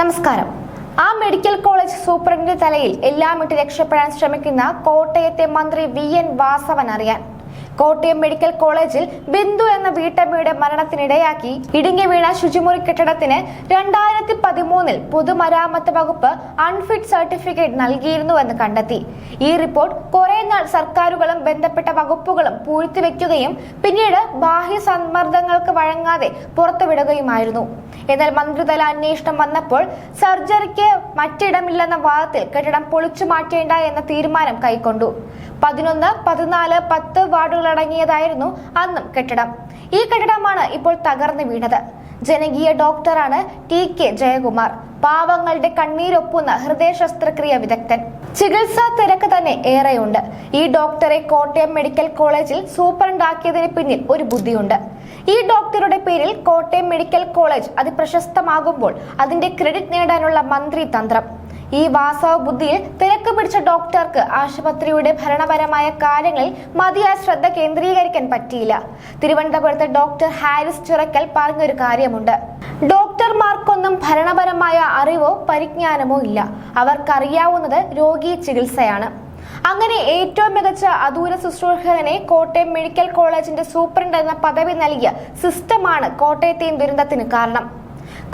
നമസ്കാരം. ആ medical college സൂപ്രണ്ടിന്റെ തലയിൽ എല്ലാം ഇട്ട് രക്ഷപ്പെടാൻ ശ്രമിക്കുന്ന കോട്ടയത്തെ മന്ത്രി വി എൻ വാസവൻ അറിയാൻ. കോട്ടയം മെഡിക്കൽ കോളേജിൽ ബിന്ദു എന്ന വീട്ടമ്മയുടെ മരണത്തിനിടയാക്കി. ഇടുങ്ങി വീണ ശുചിമുറി കെട്ടിടത്തിന് രണ്ടായിരത്തി പതിമൂന്നിൽ പൊതുമരാമത്ത് വകുപ്പ് അൺഫിറ്റ് സർട്ടിഫിക്കറ്റ് നൽകിയിരുന്നുവെന്ന് കണ്ടെത്തി. ഈ റിപ്പോർട്ട് കുറെ നാൾ സർക്കാരുകളും ബന്ധപ്പെട്ട വകുപ്പുകളും പൂഴ്ത്തിവെക്കുകയും പിന്നീട് ബാഹ്യ സമ്മർദ്ദങ്ങൾക്ക് വഴങ്ങാതെ പുറത്തുവിടുകയുമായിരുന്നു. എന്നാൽ മന്ത്രിതല അന്വേഷണം വന്നപ്പോൾ സർജറിക്ക് മറ്റിടമില്ലെന്ന വാദത്തിൽ കെട്ടിടം പൊളിച്ചു മാറ്റേണ്ട എന്ന തീരുമാനം കൈക്കൊണ്ടു. പതിനൊന്ന് പതിനാല് പത്ത് വാർഡുകളടങ്ങിയതായിരുന്നു അന്നും കെട്ടിടം. ഈ കെട്ടിടമാണ് ഇപ്പോൾ തകർന്നു വീണത്. ജനകീയ ഡോക്ടറാണ് ടി കെ ജയകുമാർ. പാവങ്ങളുടെ കണ്ണീരൊപ്പുന്ന ഹൃദയ ശസ്ത്രക്രിയ വിദഗ്ധൻ. ചികിത്സാ തിരക്ക് തന്നെ ഏറെയുണ്ട്. ഈ ഡോക്ടറെ കോട്ടയം മെഡിക്കൽ കോളേജിൽ സൂപ്രണ്ടാക്കിയതിന് പിന്നിൽ ഒരു ബുദ്ധിയുണ്ട്. ഈ ഡോക്ടറുടെ പേരിൽ കോട്ടയം മെഡിക്കൽ കോളേജ് അതിപ്രശസ്തമാകുമ്പോൾ അതിന്റെ ക്രെഡിറ്റ് നേടാനുള്ള മന്ത്രി തന്ത്രം ഈ വാസവ ബുദ്ധിയിൽ തിരക്ക് പിടിച്ച ഡോക്ടർക്ക് ആശുപത്രിയുടെ ഭരണപരമായ കാര്യങ്ങളിൽ മതിയായ ശ്രദ്ധ കേന്ദ്രീകരിക്കാൻ പറ്റിയില്ല. തിരുവനന്തപുരത്തെ ഡോക്ടർ ഹാരിസ് ചിറക്കൽ പറഞ്ഞൊരു കാര്യമുണ്ട്. ഡോക്ടർമാർക്കൊന്നും ഭരണപരമായ അറിവോ പരിജ്ഞാനമോ ഇല്ല. അവർക്കറിയാവുന്നത് രോഗി ചികിത്സയാണ്. അങ്ങനെ ഏറ്റവും മികച്ച അദൂര ശുശ്രൂഷകനെ കോട്ടയം മെഡിക്കൽ കോളേജിന്റെ സൂപ്രണ്ട് എന്ന പദവി നൽകിയ സിസ്റ്റമാണ് കോട്ടയത്തെയും ദുരന്തത്തിന് കാരണം.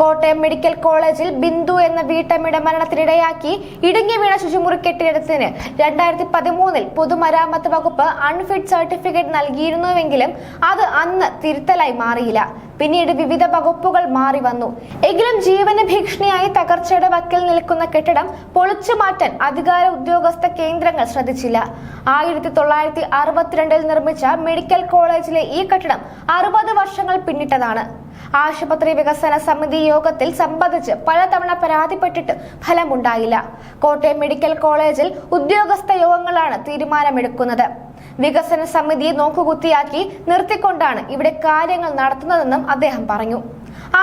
കോട്ടയം മെഡിക്കൽ കോളേജിൽ ബിന്ദു എന്ന വീട്ടമ്മയുടെ മരണത്തിനിടയാക്കി ഇടുങ്ങി വീണ ശുചിമുറി കെട്ടിടത്തിന് രണ്ടായിരത്തി പതിമൂന്നിൽ പൊതുമരാമത്ത് വകുപ്പ് അൺഫിറ്റ് സർട്ടിഫിക്കറ്റ് നൽകിയിരുന്നുവെങ്കിലും അത് അന്ന് തിരുത്തലായി മാറിയില്ല. പിന്നീട് വിവിധ വകുപ്പുകൾ മാറി വന്നു. എങ്കിലും ജീവന ഭീഷണിയായി തകർച്ചയുടെ വക്കിൽ നിൽക്കുന്ന കെട്ടിടം പൊളിച്ചു മാറ്റാൻ അധികാര ഉദ്യോഗസ്ഥ കേന്ദ്രങ്ങൾ ശ്രദ്ധിച്ചില്ല. ആയിരത്തി തൊള്ളായിരത്തി അറുപത്തിരണ്ടിൽ നിർമ്മിച്ച മെഡിക്കൽ കോളേജിലെ ഈ കെട്ടിടം അറുപത് വർഷങ്ങൾ പിന്നിട്ടതാണ്. ആശുപത്രി വികസന സമിതി യോഗത്തിൽ സംബന്ധിച്ച് പലതവണ പരാതിപ്പെട്ടിട്ട് ഫലമുണ്ടായില്ല. കോട്ടയം മെഡിക്കൽ കോളേജിൽ ഉദ്യോഗസ്ഥ യോഗങ്ങളാണ് തീരുമാനമെടുക്കുന്നത്. വികസന സമിതിയെ നോക്കുകുത്തിയാക്കി നിർത്തിക്കൊണ്ടാണ് ഇവിടെ കാര്യങ്ങൾ നടത്തുന്നതെന്നും അദ്ദേഹം പറഞ്ഞു.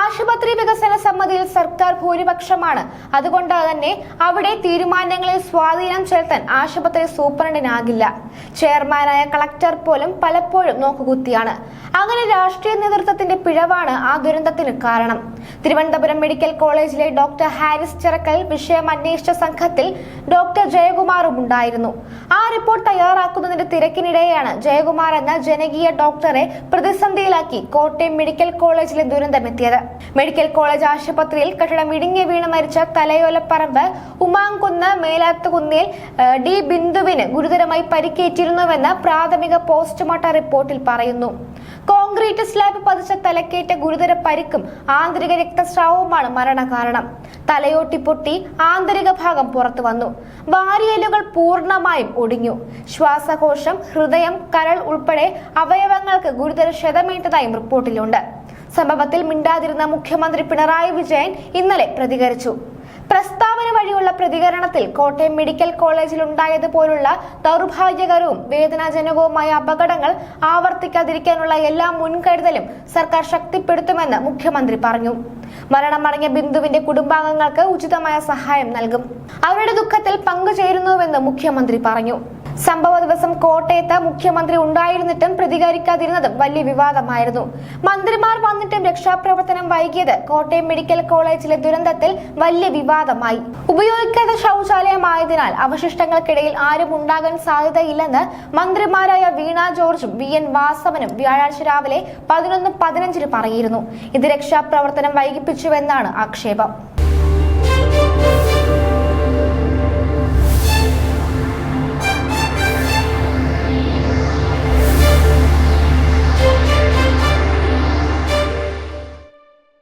ആശുപത്രി വികസന സമിതിയിൽ സർക്കാർ ഭൂരിപക്ഷമാണ്. അതുകൊണ്ട് തന്നെ അവിടെ തീരുമാനങ്ങളിൽ സ്വാധീനം ചെലുത്താൻ ആശുപത്രി സൂപ്രണ്ടിനാകില്ല. ചെയർമാനായ കളക്ടർ പോലും പലപ്പോഴും നോക്കുകുത്തിയാണ്. അങ്ങനെ രാഷ്ട്രീയ നേതൃത്വത്തിന്റെ പിഴവാണ് ആ ദുരന്തത്തിന് കാരണം. തിരുവനന്തപുരം മെഡിക്കൽ കോളേജിലെ ഡോക്ടർ ഹാരിസ് ചിറക്കൽ വിഷയം അന്വേഷിച്ച സംഘത്തിൽ ഡോക്ടർ ജയകുമാറും ഉണ്ടായിരുന്നു. ആ റിപ്പോർട്ട് തയ്യാറാക്കുന്നതിന്റെ തിരക്കിനിടെയാണ് ജയകുമാർ എന്ന ജനകീയ ഡോക്ടറെ പ്രതിസന്ധിയിലാക്കി കോട്ടയം മെഡിക്കൽ കോളേജിലെ ദുരന്തമെത്തിയത് മെഡിക്കൽ കോളേജ് ആശുപത്രിയിൽ കെട്ടിടം ഇടുങ്ങി വീണ് മരിച്ച തലയോലപ്പറമ്പ് ഉമാങ്കുന്ന് മേലാത്തുകുന്നിൽ ഡി ബിന്ദുവിന് ഗുരുതരമായി പരിക്കേറ്റിരുന്നുവെന്ന് പ്രാഥമിക പോസ്റ്റ്മോർട്ടം റിപ്പോർട്ടിൽ പറയുന്നു. കോൺക്രീറ്റ് സ്ലാബ് പതിച്ച തലക്കേറ്റ ഗുരുതര പരിക്കും ആന്തരിക രക്തസ്രാവവുമാണ് മരണകാരണം. തലയോട്ടി പൊട്ടി ആന്തരിക ഭാഗം പുറത്തു വന്നു. വാരിയലുകൾ പൂർണമായും ഒടിഞ്ഞു. ശ്വാസകോശം ഹൃദയം കരൾ ഉൾപ്പെടെ അവയവങ്ങൾക്ക് ഗുരുതര ക്ഷതമേറ്റതായും റിപ്പോർട്ടിലുണ്ട്. സംഭവത്തിൽ മിണ്ടാതിരുന്ന മുഖ്യമന്ത്രി പിണറായി വിജയൻ ഇന്നലെ പ്രതികരിച്ചു. പ്രസ്താവന വഴിയുള്ള പ്രതികരണത്തിൽ കോട്ടയം മെഡിക്കൽ കോളേജിൽ ഉണ്ടായതുപോലുള്ള ദൗർഭാഗ്യകരവും വേദനാജനകവുമായ അപകടങ്ങൾ ആവർത്തിക്കാതിരിക്കാനുള്ള എല്ലാ മുൻകരുതലും സർക്കാർ ശക്തിപ്പെടുത്തുമെന്ന് മുഖ്യമന്ത്രി പറഞ്ഞു. മരണമടങ്ങിയ ബിന്ദുവിന്റെ കുടുംബാംഗങ്ങൾക്ക് ഉചിതമായ സഹായം നൽകും. അവരുടെ ദുഃഖത്തിൽ പങ്കുചേരുന്നുവെന്ന് മുഖ്യമന്ത്രി പറഞ്ഞു. സംഭവ ദിവസം കോട്ടയത്ത് മുഖ്യമന്ത്രി ഉണ്ടായിരുന്നിട്ടും പ്രതികരിക്കാതിരുന്നതും വലിയ വിവാദമായിരുന്നു. മന്ത്രിമാർ വന്നിട്ടും രക്ഷാപ്രവർത്തനം വൈകിയത് കോട്ടയം മെഡിക്കൽ കോളേജിലെ ദുരന്തത്തിൽ വലിയ വിവാദമായി. ഉപയോഗിക്കാത്ത ശൗചാലയമായതിനാൽ അവശിഷ്ടങ്ങൾക്കിടയിൽ ആരും ഉണ്ടാകാൻ സാധ്യതയില്ലെന്ന് മന്ത്രിമാരായ വീണ ജോർജും വി എൻ വാസവനും വ്യാഴാഴ്ച രാവിലെ പതിനൊന്ന് പതിനഞ്ചിന് പറഞ്ഞിരുന്നു ഇത് രക്ഷാപ്രവർത്തനം വൈകിപ്പിച്ചുവെന്നാണ് ആക്ഷേപം.